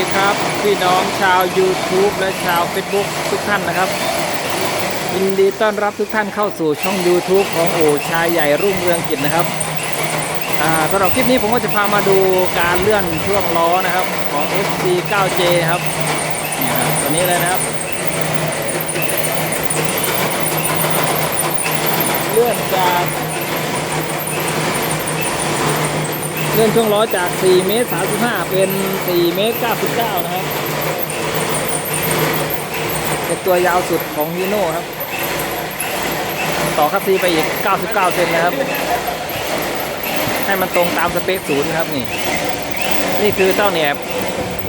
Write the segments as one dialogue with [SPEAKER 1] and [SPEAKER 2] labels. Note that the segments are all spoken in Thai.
[SPEAKER 1] ดีครับพี่น้องชาว YouTube และชาว Facebook ทุกท่านนะครับยินดีต้อนรับทุกท่านเข้าสู่ช่อง YouTube ของโอชายใหญ่รุ่งเรืองกิจนะครับสำหรับคลิปนี้ผมก็จะพามาดูการเลื่อนช่วงล้อนะครับของ FC 9J ครับตัวนี้เลยนะครับเลื่อนจาก เลื่อนช่วงล้อจาก 4 เมตร 35 เป็น 4 เมตร 99 นะครับ เป็นตัวยาวสุดของฮีโน่ครับ ต่อคัสซีไปอีก 99 เซนนะครับ ให้มันตรงตามสเปคศูนย์ครับนี่ นี่คือเต้าแหนบ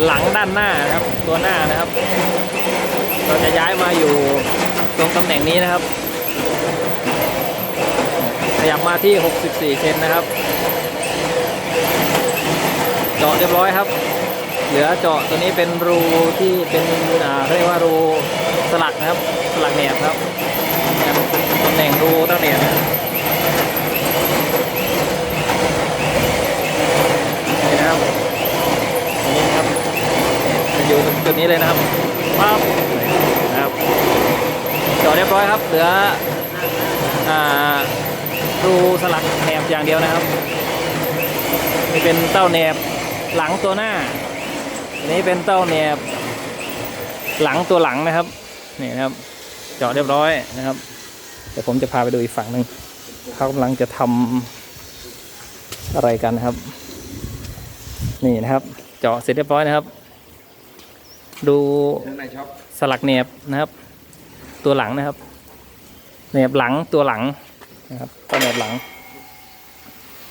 [SPEAKER 1] หลังด้านหน้านะครับ ตัวหน้านะครับ เราจะย้ายมาอยู่ตรงตำแหน่งนี้นะครับ ขยับมาที่ 64 เซนนะครับ เจาะเรียบร้อยครับ เหลือเจาะตัวนี้เป็นรูที่เป็นอ่าเขาเรียกว่ารูสลักนะครับ สลักแหนบครับตำแหน่งรูตั้งแหนบนะนี่นะครับนี่ครับจะอยู่จุดนี้เลยนะครับปั๊บนะครับเจาะเรียบร้อยครับ เหลืออ่ารูสลักแหนบอย่างเดียวนะครับนี่เป็นเต้าแหนบ หลังตัวหน้า นี้เป็นเต้าแหนบหลังตัวหลังนะครับ นี่นะครับ เจาะเรียบร้อยนะครับ เดี๋ยวผมจะพาไปดูอีกฝั่งหนึ่งเขากำลังจะทำอะไรกันนะครับ นี่นะครับ เจาะเสร็จเรียบร้อยนะครับ ดูสลักแหนบนะครับ ตัวหลังนะครับแหนบหลังตัวหลังนะครับตัวแหนบหลัง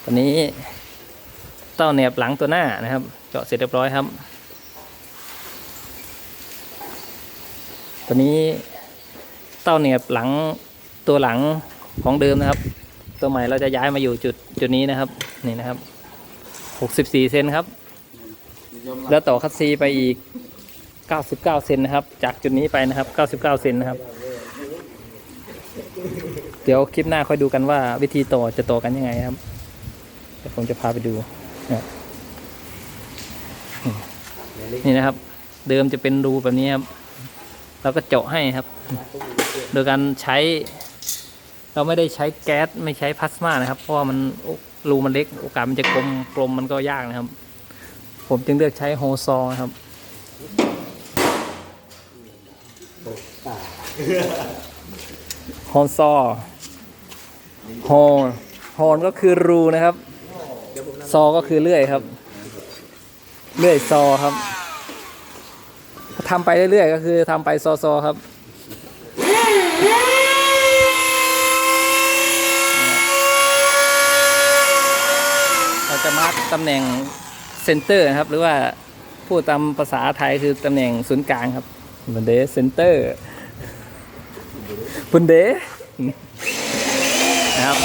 [SPEAKER 1] ตัวนี้ ต้าแหนบหลังตัวหน้านะครับ เจาะเสร็จเรียบร้อยครับ ตัวนี้เต้าแหนบหลังตัวหลังของเดิมนะครับ ตัวใหม่เราจะย้ายมาอยู่จุดจุดนี้นะครับ นี่นะครับ 64 เซนครับ แล้วต่อคัสซีไปอีก 99 เซนนะครับ จากจุดนี้ไปนะครับ 99 เซนนะครับ เดี๋ยวคลิปหน้าค่อยดูกันว่าวิธีต่อจะต่อกันยังไงครับเดี๋ยวผมจะพาไปดู นี่นะครับ เดิมจะเป็นรูแบบนี้ครับเราก็เจาะให้ครับ โดยการใช้ เราไม่ได้ใช้แก๊สไม่ใช้พลาสมานะครับ เพราะว่ามันรูมันเล็กโอกาสมันจะกลมกลมมันก็ยากนะครับ ผมจึงเลือกใช้โฮซอครับโฮซอโฮโฮนก็คือรูนะครับ ซอก็คือเลื่อยครับ เลื่อยซอครับทำไปเรื่อยๆก็คือทำไปซอซอครับเราจะมาร์กตำแหน่งเซนเตอร์นะครับ หรือว่าพูดตามภาษาไทยคือตำแหน่งศูนย์กลางครับบุนเดเซนเตอร์บุนเดนะครับ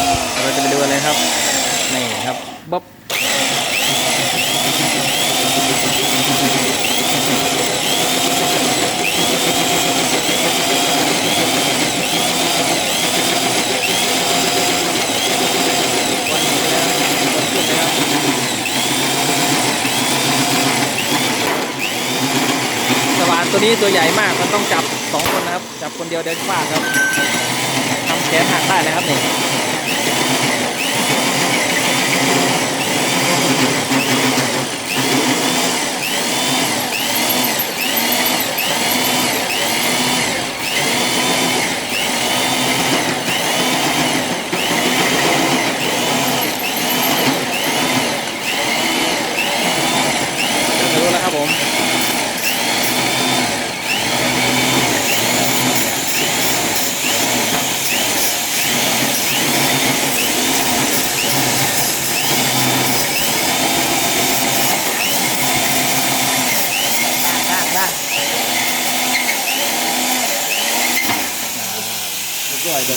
[SPEAKER 1] เราจะไปดูกันเลยครับ นี่ครับบ๊อบสว่า นี้ตัวใหญ่มากมันต้องจับสองคนนะครับ จับคนเดียวเดินฟาดครับทำแขนหักได้นะครับนี่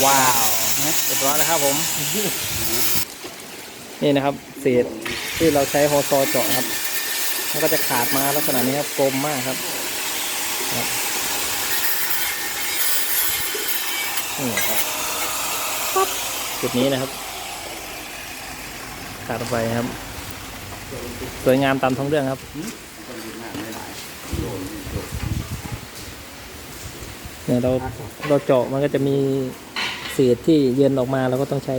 [SPEAKER 1] ว้าวเรียบร้อยแล้วครับผม นี่นะครับ เศษที่เราใช้โอซอเจาะครับ มันก็จะขาดมาลักษณะนี้ครับกลมมากครับนี่ครับจุดนี้นะครับ ขาดไปครับ สวยงามตามท้องเรื่องครับเนี่ยเราเราเจาะมันก็จะมี ศษที่เย็นออกมาเราก็ต้องใช้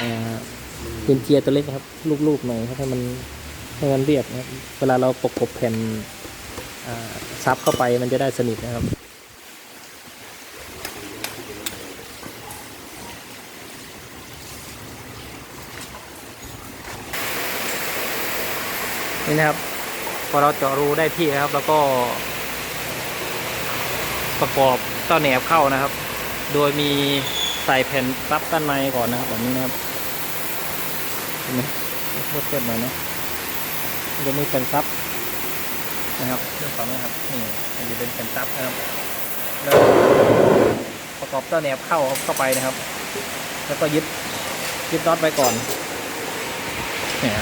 [SPEAKER 1] อ่าเย็นเจียตัวเล็กครับลูกๆหน่อยครับให้มันให้มันเรียบนะครับเวลาเราประกบแผ่นซับเข้าไปมันจะได้สนิทนะครับนี่นะครับ พอเราเจาะรูได้ที่นะครับ แล้วก็ประกอบต้าแหนบเข้านะครับ โดยมีใส่แผ่นซับด้านในก่อนนะครับแบบนี้นะครับเห็นไหมพูดเพิ่มหน่อยนะมันจะมีแผ่นซับนะครับเรื่องของนี้ครับนี่มันจะเป็นแผ่นซับนะครับแล้วประกอบเต้าแหนบเข้าเข้าไปนะครับ แล้วก็ยึดยึดน็อตไว้ก่อนเนี่ย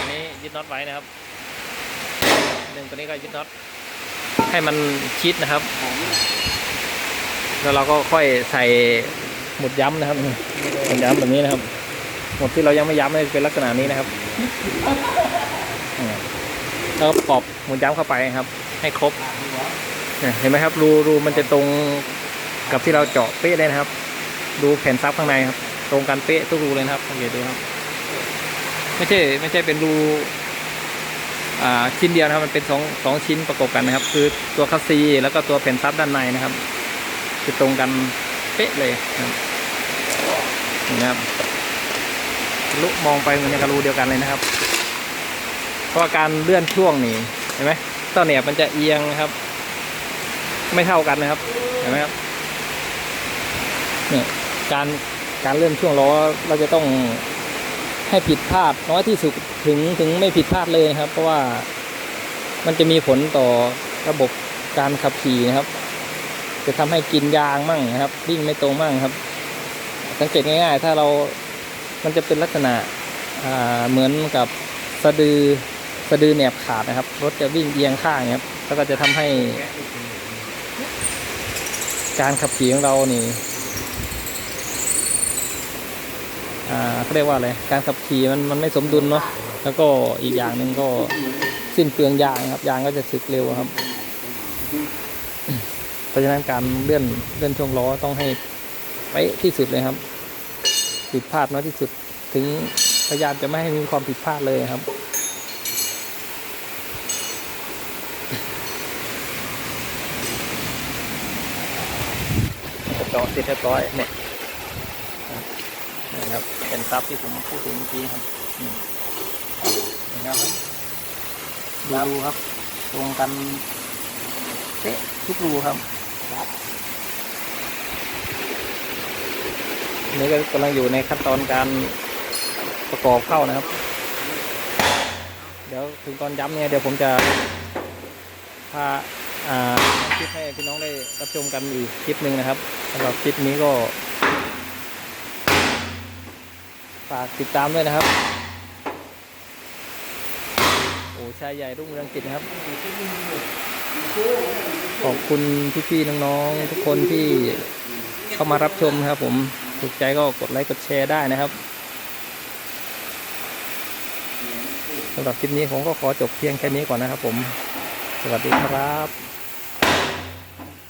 [SPEAKER 1] อันนี้ยึดน็อตไว้นะครับหนึ่งตัวนี้ก็ยึดน็อตให้มันชิดนะครับ แล้วเราก็ค่อยใส่หมุดย้ำนะครับหมุดย้ำแบบนี้นะครับ หมุดที่เรายังไม่ย้ำเลยเป็นลักษณะนี้นะครับแล้วก็ประกอบหมุดย้ำเข้าไปครับ ให้ครบเห็นไหมครับ รูรูมันจะตรงกับที่เราเจาะเป๊ะเลยนะครับ ดูแผ่นซับข้างในครับ ตรงกันเป๊ะทุกรูเลยนะครับสังเกตดูครับ ไม่ใช่ไม่ใช่เป็นรูอ่าชิ้นเดียวนะครับมันเป็นสองสองชิ้นประกบกันนะครับ คือตัวคัสซีแล้วก็ตัวแผ่นซับด้านในนะครับ คือตรงกันเป๊ะเลยนะครับลุมองไปเหมือนกับรูเดียวกันเลยนะครับ เพราะการเลื่อนช่วงนี่เห็นไหมต้นเนี่ยมันจะเอียงครับ ไม่เท่ากันนะครับเห็นไหมครับเนี่ยการการเลื่อนช่วงล้อเราจะต้องให้ผิดพลาดน้อยที่สุดถึงถึงไม่ผิดพลาดเลยนะครับ เพราะว่ามันจะมีผลต่อระบบการขับขี่นะครับ จะทำให้กินยางมั่งนะครับวิ่งไม่ตรงมั่งครับ สังเกตง่ายๆ ถ้าเรามันจะเป็นลักษณะเหมือนกับสะดือสะดือแหนบขาดนะครับรถจะวิ่งเอียงข้างครับแล้วก็จะทำให้ การขับขี่ของเรานี่เขาเรียกว่าอะไรการขับขี่มันมันไม่สมดุลเนาะแล้วก็อีกอย่างหนึ่งก็สิ้นเปลืองยางครับ ยางก็จะสึกเร็วครับ ราะฉะนั้นการเลื่อนเลื่อนช่วงล้อต้องให้ไปะที่สุดเลยครับ ผิดพลาดน้อยที่สุด ถึงพยายามจะไม่ให้มีความผิดพลาดเลยครับกระจอกเสร็จเรียบร้อยเนี่ยนะครับเป็นซับที่ผมพูดถึงเมื่อกี้ครับนี่นะครับดูรูครับ ตรงกันเป๊ะทุกรูครับ อันนี่ก็กำลังอยู่ในขั้นตอนการประกอบเข้านะครับ เดี๋ยวถึงตอนย้ำเนี่ยเดี๋ยวผมจะพาอ่าคลิปให้พี่น้องได้รับชมกันอีกคลิปหนึ่งนะครับสำหรับคลิปนี้ก็ฝากติดตามด้วยนะครับ โอ้ชายใหญ่รุ่งเรืองกิจนะครับ ขอบคุณพี่ๆน้องๆทุกคนที่เข้ามารับชมครับ ผมถูกใจก็กดไลค์กดแชร์ได้นะครับสำหรับคลิปนี้ผมก็ขอจบเพียงแค่นี้ก่อนนะครับผม สวัสดีครับ